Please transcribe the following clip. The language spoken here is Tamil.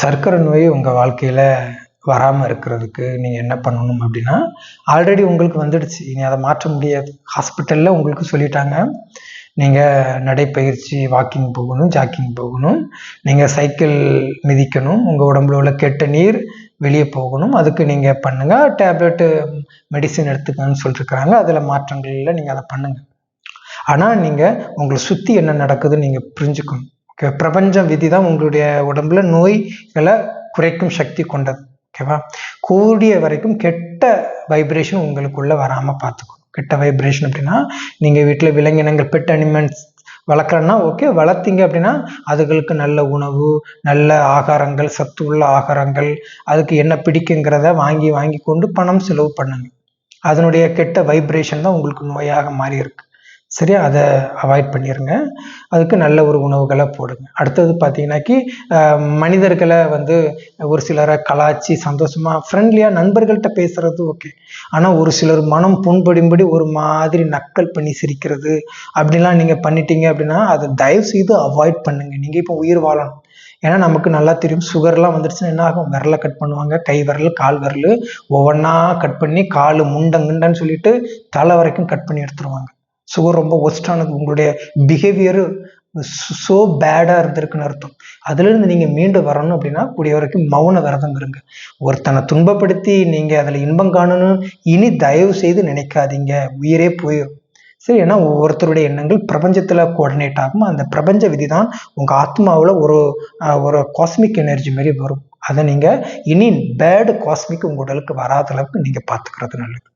சர்க்கரை நோய் உங்கள் வாழ்க்கையில் வராமல் இருக்கிறதுக்கு நீங்கள் என்ன பண்ணணும் அப்படின்னா ஆல்ரெடி உங்களுக்கு வந்துடுச்சு. இனி அதை மாற்ற முடியாது. ஹாஸ்பிட்டலில் உங்களுக்கு சொல்லிட்டாங்க. நீங்கள் நடைப்பயிற்சி வாக்கிங் போகணும் ஜாக்கிங் போகணும். நீங்கள் சைக்கிள் மிதிக்கணும். உங்கள் உடம்புல உள்ள கெட்ட நீர் வெளியே போகணும். அதுக்கு நீங்கள் பண்ணுங்கள் டேப்லெட்டு மெடிசின் எடுத்துக்கணும்னு சொல்லிருக்கிறாங்க. அதில் மாற்றங்கள் இல்லை நீங்கள் அதை பண்ணுங்கள் ஆனால் நீங்கள் உங்களை சுற்றி என்ன நடக்குதுன்னு நீங்கள் புரிஞ்சுக்கணும். ஓகே பிரபஞ்ச விதி தான் உங்களுடைய உடம்புல நோய்களை குறைக்கும் சக்தி கொண்டது. ஓகேவா கூடிய வரைக்கும் கெட்ட வைப்ரேஷன் உங்களுக்குள்ள வராமல் பார்த்துக்கணும் கெட்ட வைப்ரேஷன் அப்படின்னா நீங்கள் வீட்டில் விலங்கினங்கள் பெட் அனிமல்ஸ் வளர்க்குறேன்னா ஓகே வளர்த்தீங்க அப்படின்னா அதுகளுக்கு நல்ல உணவு நல்ல ஆகாரங்கள் சத்து உள்ள ஆகாரங்கள் அதுக்கு என்ன பிடிக்குங்கிறத வாங்கி வாங்கி கொண்டு பணம் செலவு பண்ணுங்க. அதனுடைய கெட்ட வைப்ரேஷன் தான் உங்களுக்கு நோயாக மாறி இருக்கு சரியா? அதை அவாய்ட் பண்ணிடுங்க அதுக்கு நல்ல ஒரு உணவுகளை போடுங்க. அடுத்தது பார்த்தீங்கன்னாக்கி மனிதர்களை வந்து ஒரு சிலரை கலாச்சி சந்தோஷமாக ஃப்ரெண்ட்லியாக நண்பர்கள்ட்ட பேசுறது ஓகே ஆனால் ஒரு சிலர் மனம் புண்படும்படி ஒரு மாதிரி நக்கல் பண்ணி சிரிக்கிறது அப்படிலாம் நீங்கள் பண்ணிட்டீங்க அப்படின்னா அதை தயவு செய்து அவாய்ட் பண்ணுங்க. நீங்கள் இப்போ உயிர் வாழணும். ஏன்னா நமக்கு நல்லா தெரியும் சுகர்லாம் வந்துடுச்சுன்னா என்ன ஆகும்? விரலை கட் பண்ணுவாங்க. கை விரல் கால் விரல் ஒவ்வொன்றா கட் பண்ணி கால் முண்டங்குண்டன்னு சொல்லிட்டு தலை வரைக்கும் கட் பண்ணி எடுத்துருவாங்க. சுகர் ரொம்ப ஒஸ்டானது உங்களுடைய பிஹேவியரு ஸோ பேடாக இருந்திருக்குன்னு அர்த்தம். அதுலேருந்து நீங்கள் மீண்டு வரணும் அப்படின்னா கூடிய வரைக்கும் மௌன விரதம் இருங்க. ஒருத்தனை துன்பப்படுத்தி நீங்கள் அதில் இன்பம் காணணும். இனி தயவு செய்து நினைக்காதீங்க. உயிரே போயிடும் சரி ஏன்னா ஒவ்வொருத்தருடைய எண்ணங்கள் பிரபஞ்சத்தில் கோஆர்டினேட் ஆகும்? அந்த பிரபஞ்ச விதி தான் உங்கள் ஆத்மாவில் ஒரு ஒரு காஸ்மிக் எனர்ஜி மாரி வரும். அதை நீங்கள் இனி பேடு காஸ்மிக் உங்கள் உடலுக்கு வராத அளவுக்கு நீங்கள் பார்த்துக்கிறது நல்லது.